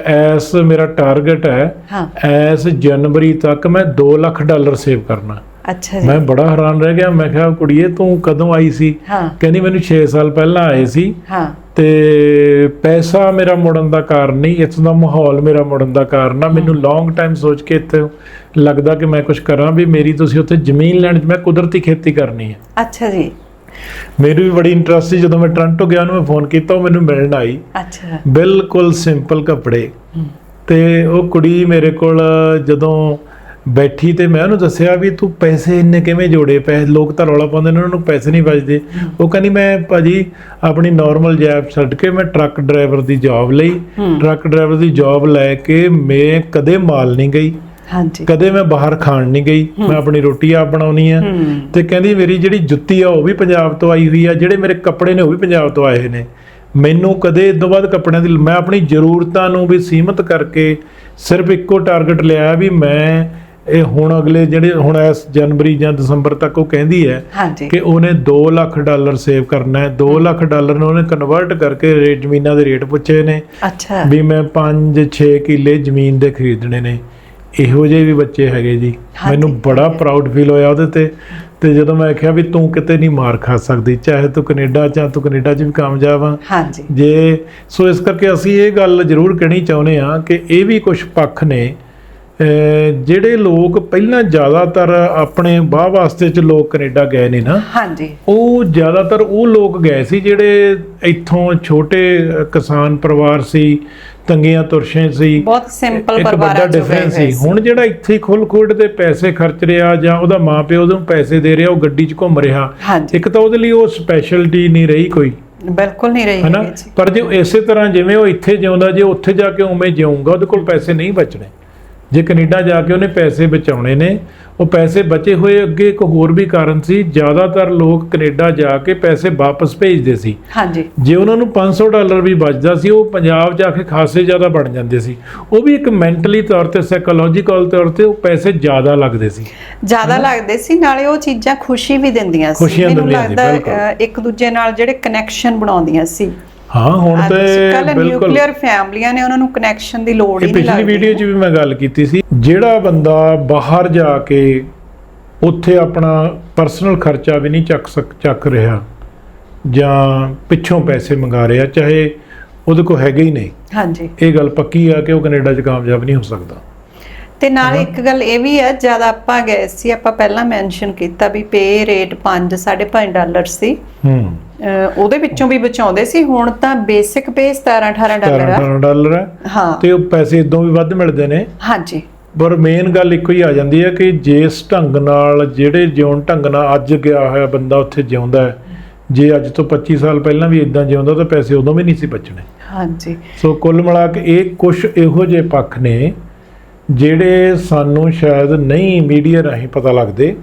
ਐਸ ਮੇਰਾ ਟਾਰਗੇਟ ਹੈ ਐਸ ਜਨਵਰੀ ਤੱਕ ਮੈਂ 2 ਲੱਖ ਡਾਲਰ ਸੇਵ ਕਰਨਾ। ਅੱਛਾ ਜੀ। ਮੈਂ ਬੜਾ ਹੈਰਾਨ ਰਹਿ ਗਿਆ। ਮੈਂ ਕਿਹਾ ਕੁੜੀਏ ਤੂੰ ਕਦੋਂ ਆਈ ਸੀ? ਕਹਿੰਦੀ ਮੈਨੂੰ 6 ਸਾਲ ਪਹਿਲਾਂ ਆਏ ਸੀ। ਹਾਂ। ਤੇ ਪੈਸਾ ਮੇਰਾ ਮੁੜਨ ਦਾ ਕਾਰਨ ਨਹੀਂ ਇੱਥੋਂ ਦਾ ਮਾਹੌਲ ਮੇਰਾ ਮੁੜਨ ਦਾ ਕਾਰਨ ਆ। ਮੈਨੂੰ ਲੌਂਗ ਟਾਈਮ ਸੋਚ ਕੇ ਇੱਥੇ ਲੱਗਦਾ ਕਿ ਮੈਂ ਕੁਝ ਕਰਾਂ ਵੀ ਮੇਰੀ ਤੁਸੀਂ ਉੱਥੇ ਜ਼ਮੀਨ ਲੈਣ 'ਚ ਮੈਂ ਕੁਦਰਤੀ ਖੇਤੀ ਕਰਨੀ ਹੈ। ਅੱਛਾ ਜੀ। ਮੇਰੀ ਵੀ ਬੜੀ ਇੰਟਰਸਟ ਸੀ ਜਦੋਂ ਮੈਂ ਟੋਰਾਂਟੋ ਗਿਆ ਉਹਨੂੰ ਮੈਂ ਫੋਨ ਕੀਤਾ ਉਹ ਮੈਨੂੰ ਮਿਲਣ ਆਈ। ਅੱਛਾ। ਬਿਲਕੁਲ ਸਿੰਪਲ ਕੱਪੜੇ। ਤੇ ਉਹ ਕੁੜੀ ਮੇਰੇ ਕੋਲ ਜਦੋਂ ਬੈਠੀ ਤੇ ਮੈਂ ਉਹਨੂੰ ਦੱਸਿਆ ਵੀ ਤੂੰ ਪੈਸੇ ਇੰਨੇ ਕਿਵੇਂ ਜੋੜੇ ਪੈਸੇ ਲੋਕ ਤਾਂ ਰੌਲਾ ਪਾਉਂਦੇ ਨੇ ਉਹਨਾਂ ਨੂੰ ਪੈਸੇ ਨਹੀਂ ਬਚਦੇ ਉਹ ਕਹਿੰਦੀ ਮੈਂ ਭਾਜੀ ਆਪਣੀ ਨਾਰਮਲ ਜੌਬ ਛੱਡ ਕੇ ਮੈਂ ਟਰੱਕ ਡਰਾਈਵਰ ਦੀ ਜੌਬ ਲਈ ਟਰੱਕ ਡਰਾਈਵਰ ਦੀ ਜੌਬ ਲੈ ਕੇ ਮੈਂ ਕਦੇ ਮਾਲ ਨਹੀਂ ਗਈ। ਹਾਂਜੀ। ਕਦੇ ਮੈਂ ਬਾਹਰ ਖਾਣ ਨਹੀਂ ਗਈ। ਮੈਂ ਆਪਣੀ ਰੋਟੀ ਆਪ ਬਣਾਉਣੀ ਆ। ਤੇ ਕਹਿੰਦੀ ਮੇਰੀ ਜਿਹੜੀ ਜੁੱਤੀ ਆ ਉਹ ਵੀ ਪੰਜਾਬ ਤੋਂ ਆਈ ਹੋਈ ਆ। ਜਿਹੜੇ ਮੇਰੇ ਕੱਪੜੇ ਨੇ ਉਹ ਵੀ ਪੰਜਾਬ ਤੋਂ ਆਏ ਨੇ। ਮੈਨੂੰ ਕਦੇ ਇਦੋਂ ਬਾਅਦ ਕੱਪੜਿਆਂ ਦੀ ਮੈਂ ਆਪਣੀ ਜ਼ਰੂਰਤਾਂ ਨੂੰ ਵੀ ਸੀਮਤ ਕਰਕੇ ਸਿਰਫ ਇੱਕੋ ਟਾਰਗੇਟ ਲਿਆ ਵੀ ਮੈਂ ਇਹ ਹੁਣ ਅਗਲੇ ਜਿਹੜੇ ਹੁਣ ਇਸ ਜਨਵਰੀ ਜਾਂ ਦਸੰਬਰ ਤੱਕ ਉਹ ਕਹਿੰਦੀ ਹੈ ਕਿ ਉਹਨੇ 2 ਲੱਖ ਡਾਲਰ ਸੇਵ ਕਰਨਾ ਹੈ। 2 ਲੱਖ ਡਾਲਰ ਨੂੰ ਉਹਨੇ ਕਨਵਰਟ ਕਰਕੇ ਰੇਟ ਜ਼ਮੀਨਾਂ ਦੇ ਰੇਟ ਪੁੱਛੇ ਨੇ। ਅੱਛਾ। ਵੀ ਮੈਂ 5-6 ਕਿੱਲੇ ਜ਼ਮੀਨ ਦੇ ਖਰੀਦਣੇ ਨੇ। ਇਹੋ ਜਿਹੇ ਵੀ ਬੱਚੇ ਹੈਗੇ ਜੀ। ਮੈਨੂੰ ਬੜਾ ਪ੍ਰਾਊਡ ਫੀਲ ਹੋਇਆ ਉਹਦੇ ਤੇ। ਤੇ ਜਦੋਂ ਮੈਂ ਆਖਿਆ ਵੀ ਤੂੰ ਕਿਤੇ ਨਹੀਂ ਮਾਰ ਖਾ ਸਕਦੀ ਚਾਹੇ ਤੂੰ ਕੈਨੇਡਾ ਚਾਹ ਤੂੰ ਕੈਨੇਡਾ 'ਚ ਵੀ ਕਾਮਯਾਬ ਆ। ਹਾਂਜੀ। ਜੇ ਸੋ ਇਸ ਕਰਕੇ ਅਸੀਂ ਇਹ ਗੱਲ ਜ਼ਰੂਰ ਕਹਿਣੀ ਚਾਹੁੰਦੇ ਆ ਕਿ ਇਹ ਵੀ ਕੁਝ ਪੱਖ ਨੇ ਜਿਹੜੇ ਲੋਕ ਪਹਿਲਾਂ ਜ਼ਿਆਦਾਤਰ ਆਪਣੇ ਬਾਹ ਵਾਸਤੇ ਚ ਲੋਕ ਕੈਨੇਡਾ ਗਏ ਨੇ ਨਾ ਹਾਂਜੀ। ਉਹ ਜ਼ਿਆਦਾਤਰ ਉਹ ਲੋਕ ਗਏ ਸੀ ਜਿਹੜੇ ਇੱਥੋਂ ਛੋਟੇ ਕਿਸਾਨ ਪਰਿਵਾਰ ਸੀ ਤੰਗੀਆਂ ਤੁਰਸ਼ੇ ਸੀ ਬਹੁਤ ਸਿੰਪਲ ਪਰਿਵਾਰਾਂ ਚੋਂ ਗਏ ਸੀ। ਹੁਣ ਜਿਹੜਾ ਇੱਥੇ ਖੁੱਲ ਖੁੱਡ ਦੇ ਪੈਸੇ ਖਰਚ ਰਿਹਾ ਜਾਂ ਉਹਦਾ ਮਾਪਿਓ ਉਹਨੂੰ ਪੈਸੇ ਦੇ ਰਿਹਾ ਉਹ ਗੱਡੀ 'ਚ ਘੁੰਮ ਰਿਹਾ ਇੱਕ ਤਾਂ ਉਹਦੇ ਲਈ ਉਹ ਸਪੈਸ਼ਲਟੀ ਨਹੀਂ ਰਹੀ ਕੋਈ। ਬਿਲਕੁਲ ਨਹੀਂ ਰਹੀ ਜੀ। ਪਰ ਜੇ ਇਸੇ ਤਰ੍ਹਾਂ ਜਿਵੇਂ ਉਹ ਇੱਥੇ ਜਿਉਂਦਾ ਜੇ ਉੱਥੇ ਜਾ ਕੇ ਉਵੇਂ ਜਿਉਂਗਾ ਉਹਦੇ ਕੋਲ ਪੈਸੇ ਨਹੀਂ ਬਚਣੇ। ਜੇ ਕੈਨੇਡਾ ਜਾ ਕੇ ਉਹਨੇ ਪੈਸੇ ਬਚਾਉਣੇ ਨੇ ਉਹ ਪੈਸੇ ਬਚੇ ਹੋਏ ਅੱਗੇ ਇੱਕ ਹੋਰ ਵੀ ਕਾਰਨ ਸੀ ਜ਼ਿਆਦਾਤਰ ਲੋਕ ਕੈਨੇਡਾ ਜਾ ਕੇ ਪੈਸੇ ਵਾਪਸ ਭੇਜਦੇ ਸੀ। ਹਾਂਜੀ। ਜੇ ਉਹਨਾਂ ਨੂੰ 500 ਡਾਲਰ ਵੀ ਬਚਦਾ ਸੀ ਉਹ ਪੰਜਾਬ ਜਾ ਕੇ ਖਾਸੇ ਜ਼ਿਆਦਾ ਬਣ ਜਾਂਦੇ ਸੀ। ਉਹ ਵੀ ਇੱਕ ਮੈਂਟਲੀ ਤੌਰ ਤੇ ਸਾਈਕੋਲੋਜੀਕਲ ਤੌਰ ਤੇ ਉਹ ਪੈਸੇ ਜ਼ਿਆਦਾ ਲੱਗਦੇ ਸੀ। ਜ਼ਿਆਦਾ ਲੱਗਦੇ ਸੀ ਨਾਲੇ ਉਹ ਚੀਜ਼ਾਂ ਖੁਸ਼ੀ ਵੀ ਦਿੰਦੀਆਂ ਸੀ। ਮੈਨੂੰ ਲੱਗਦਾ ਇੱਕ ਦੂਜੇ ਨਾਲ ਜਿਹੜੇ ਕਨੈਕਸ਼ਨ ਬਣਾਉਂਦੀਆਂ ਸੀ। ਹਾਂ ਹੁਣ ਤੇ ਕੱਲ ਬਿਲਕੁਲ। ਨਿਊਕਲੀਅਰ ਫੈਮਲੀਆਂ ਨੇ ਉਹਨਾਂ ਨੂੰ ਕਨੈਕਸ਼ਨ ਦੀ ਲੋੜ ਹੀ ਨਹੀਂ ਪਿਛਲੀ ਲੱਗਦੀ। ਵੀਡੀਓ 'ਚ ਵੀ ਮੈਂ ਗੱਲ ਕੀਤੀ ਸੀ ਜਿਹੜਾ ਬੰਦਾ ਬਾਹਰ ਜਾ ਕੇ ਉੱਥੇ ਆਪਣਾ ਪਰਸਨਲ ਖਰਚਾ ਵੀ ਨਹੀਂ ਚੱਕ ਸਕ ਚੱਕ ਰਿਹਾ ਜਾਂ ਪਿੱਛੋਂ ਪੈਸੇ ਮੰਗਾ ਰਿਹਾ ਚਾਹੇ ਉਹਦੇ ਕੋਲ ਹੈਗੇ ਹੀ ਨਹੀਂ। ਹਾਂਜੀ। ਇਹ ਗੱਲ ਪੱਕੀ ਆ ਕਿ ਉਹ ਕੈਨੇਡਾ 'ਚ ਕਾਮਯਾਬ ਨਹੀਂ ਹੋ ਸਕਦਾ। ਤੇ ਨਾਲ ਇੱਕ ਗੱਲ ਇਹ ਵੀ ਹੈ ਜਦ ਆਪਾਂ ਗਏ ਸੀ ਆਪਾਂ ਪਹਿਲਾਂ ਮੈਂਸ਼ਨ ਕੀਤਾ ਵੀ ਪੇ ਰੇਟ 5 5.5 ਡਾਲਰ ਸੀ। ਹੂੰ। ਉਹਦੇ ਵਿੱਚੋਂ ਵੀ ਬਚਾਉਂਦੇ ਸੀ ਹੁਣ ਤਾਂ ਬੇਸਿਕ ਪੇ 17 18 ਡਾਲਰ ਆ। 17 ਡਾਲਰ ਹੈ ਹਾਂ। ਤੇ ਉਹ ਪੈਸੇ ਇਦੋਂ ਵੀ ਵੱਧ ਮਿਲਦੇ ਨੇ। ਹਾਂਜੀ। ਪਰ ਮੇਨ ਗੱਲ ਇੱਕੋ ਹੀ ਆ ਜਾਂਦੀ ਹੈ ਕਿ ਜਿਸ ਢੰਗ ਨਾਲ ਜਿਹੜੇ ਜਿਉਣ ਢੰਗ ਨਾਲ ਅੱਜ ਗਿਆ ਹੋਇਆ ਬੰਦਾ ਉੱਥੇ ਜਿਉਂਦਾ ਹੈ ਜੇ ਅੱਜ ਤੋਂ 25 ਸਾਲ ਪਹਿਲਾਂ ਵੀ ਇਦਾਂ ਜਿਉਂਦਾ ਤਾਂ ਪੈਸੇ ਉਦੋਂ ਵੀ ਨਹੀਂ ਸੀ ਬਚਣੇ। ਹਾਂਜੀ। ਸੋ ਕੁੱਲ ਮਿਲਾ ਕੇ ਇਹ ਕੁਝ ਇਹੋ ਜਿਹੇ ਪੱਖ ਨੇ ਜਿਹੜੇ ਸਾਨੂੰ ਸ਼ਾਇਦ ਨਹੀਂ ਮੀਡੀਆ ਰਾਹੀਂ ਪਤਾ ਲੱਗਦੇ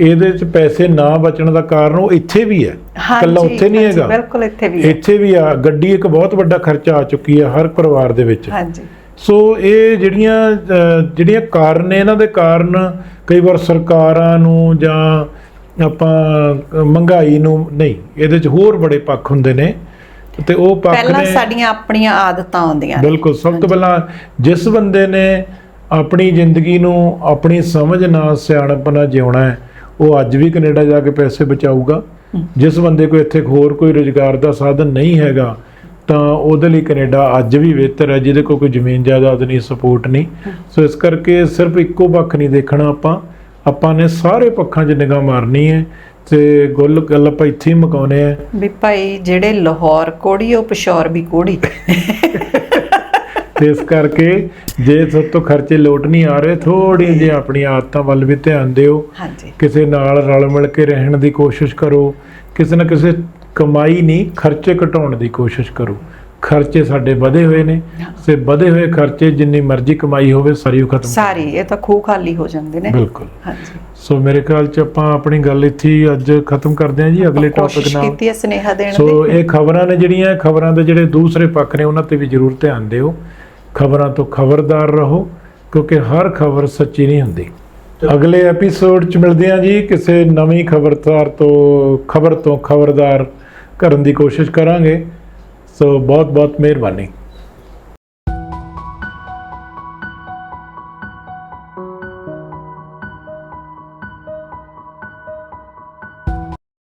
ਇਹਦੇ ਚ ਪੈਸੇ ਨਾ ਬਚਣ ਦਾ ਕਾਰਨ ਉਹ ਇੱਥੇ ਵੀ ਹੈ। ਹਾਂਜੀ, ਉੱਥੇ ਨਹੀਂ ਹੈਗਾ। ਬਿਲਕੁਲ ਇੱਥੇ ਵੀ ਹੈ। ਇੱਥੇ ਵੀ ਆ ਗੱਡੀ ਇੱਕ ਬਹੁਤ ਵੱਡਾ ਖਰਚਾ ਆ ਚੁੱਕੀ ਹੈ ਹਰ ਪਰਿਵਾਰ ਦੇ ਵਿੱਚ। ਹਾਂਜੀ। ਸੋ ਇਹ ਜਿਹੜੀਆਂ ਜਿਹੜੀਆਂ ਕਾਰਨ ਨੇ ਇਹਨਾਂ ਦੇ ਕਾਰਨ ਕਈ ਵਾਰ ਸਰਕਾਰਾਂ ਨੂੰ ਜਾਂ ਆਪਾਂ ਮਹਿੰਗਾਈ ਨੂੰ ਨਹੀਂ ਇਹਦੇ ਚ ਹੋਰ ਬੜੇ ਪੱਖ ਹੁੰਦੇ ਨੇ। ਤੇ ਉਹ ਪੱਖ ਪਹਿਲਾਂ ਨੇ ਸਾਡੀਆਂ ਆਪਣੀਆਂ ਆਦਤਾਂ ਆਉਂਦੀਆਂ ਬਿਲਕੁਲ ਸਭ ਤੋਂ ਪਹਿਲਾਂ ਜਿਸ ਬੰਦੇ ਨੇ ਆਪਣੀ ਜ਼ਿੰਦਗੀ ਨੂੰ ਆਪਣੀ ਸਮਝ ਨਾਲ ਸਿਆਣਪ ਨਾਲ ਜਿਉਣਾ ਹੈ ਉਹ ਅੱਜ ਵੀ ਕੈਨੇਡਾ ਜਾ ਕੇ ਪੈਸੇ ਬਚਾਊਗਾ। ਜਿਸ ਬੰਦੇ ਕੋਲ ਇੱਥੇ ਹੋਰ ਕੋਈ ਰੋਜ਼ਗਾਰ ਦਾ ਸਾਧਨ ਨਹੀਂ ਹੈਗਾ ਤਾਂ ਉਹਦੇ ਲਈ ਕੈਨੇਡਾ ਅੱਜ ਵੀ ਬਿਹਤਰ ਹੈ ਜਿਹਦੇ ਕੋਲ ਕੋਈ ਜ਼ਮੀਨ ਜਾਇਦਾਦ ਨਹੀਂ ਸਪੋਰਟ ਨਹੀਂ। ਸੋ ਇਸ ਕਰਕੇ ਸਿਰਫ ਇੱਕੋ ਪੱਖ ਨਹੀਂ ਦੇਖਣਾ ਆਪਾਂ। ਆਪਾਂ ਨੇ ਸਾਰੇ ਪੱਖਾਂ 'ਚ ਨਿਗਾਹ ਮਾਰਨੀ ਹੈ ਤੇ ਗੁੱਲ ਗੱਲ ਆਪਾਂ ਇੱਥੇ ਹੀ ਮੁਕਾਉਨੇ ਆ ਵੀ ਭਾਈ ਜਿਹੜੇ ਲਾਹੌਰ ਕੋੜੀ ਉਹ ਪਸ਼ੌਰ ਵੀ ਕੋੜੀ। ਤੇ ਇਸ ਕਰਕੇ ਜੇ ਸਭ ਤੋਂ ਖਰਚੇ ਲੋਟ ਨਹੀਂ ਆ ਰਹੇ ਥੋੜੀ ਜਿਹੀ ਆਪਣੀ ਆਦਤਾਂ ਵੱਲ ਵੀ ਧਿਆਨ ਦਿਓ। ਹਾਂਜੀ। ਕਿਸੇ ਨਾਲ ਰਲ ਮਿਲ ਕੇ ਰਹਿਣ ਦੀ ਕੋਸ਼ਿਸ਼ ਕਰੋ। ਕਿਸੇ ਨਾ ਕਿਸੇ ਕਮਾਈ ਨਹੀਂ ਖਰਚੇ ਘਟਾਉਣ ਦੀ ਕੋਸ਼ਿਸ਼ ਕਰੋ। ਖਰਚੇ ਸਾਡੇ ਵਧੇ ਹੋਏ ਨੇ। ਤੇ ਵਧੇ ਹੋਏ ਖਰਚੇ ਜਿੰਨੀ ਮਰਜ਼ੀ ਕਮਾਈ ਹੋਵੇ ਸਾਰੀ ਉਹ ਖਤਮ ਸਾਰੀ ਇਹ ਤਾਂ ਖੂਹ ਖਾਲੀ ਹੋ ਜਾਂਦੇ ਨੇ। ਬਿਲਕੁਲ। ਹਾਂਜੀ। ਸੋ ਮੇਰੇ ਖਿਆਲ ਚ ਆਪਾਂ ਆਪਣੀ ਗੱਲ ਇੱਥੇ ਅੱਜ ਖਤਮ ਕਰਦੇ ਹਾਂ ਜੀ ਅਗਲੇ ਟੌਪਿਕ ਨਾਲ। ਕੀਤੀ ਹੈ ਸੁਨੇਹਾ ਦੇਣ ਸੋ ਦੀ। ਇਹ ਖਬਰਾਂ ਨੇ ਜਿਹੜੀਆਂ ਖਬਰਾਂ ਦੇ ਜਿਹੜੇ ਦੂਸਰੇ ਪੱਖ ਨੇ ਉਹਨਾਂ ਤੇ ਵੀ ਜ਼ਰੂਰ ਧਿਆਨ ਦਿਓ। ਖਬਰਾਂ ਤੋਂ ਖਬਰਦਾਰ ਰਹੋ, ਕਿਉਂਕਿ ਹਰ ਖਬਰ ਸੱਚੀ ਨਹੀਂ ਹੁੰਦੀ। ਅਗਲੇ ਐਪੀਸੋਡ ਚ ਮਿਲਦੇ ਹਾਂ ਜੀ, ਕਿਸੇ ਨਵੀਂ ਖਬਰਦਾਰ ਤੋਂ, ਖਬਰ ਤੋਂ ਖਬਰਦਾਰ ਕਰਨ ਦੀ ਕੋਸ਼ਿਸ਼ ਕਰਾਂਗੇ। ਸੋ ਬਹੁਤ ਬਹੁਤ ਮਿਹਰਬਾਨੀ।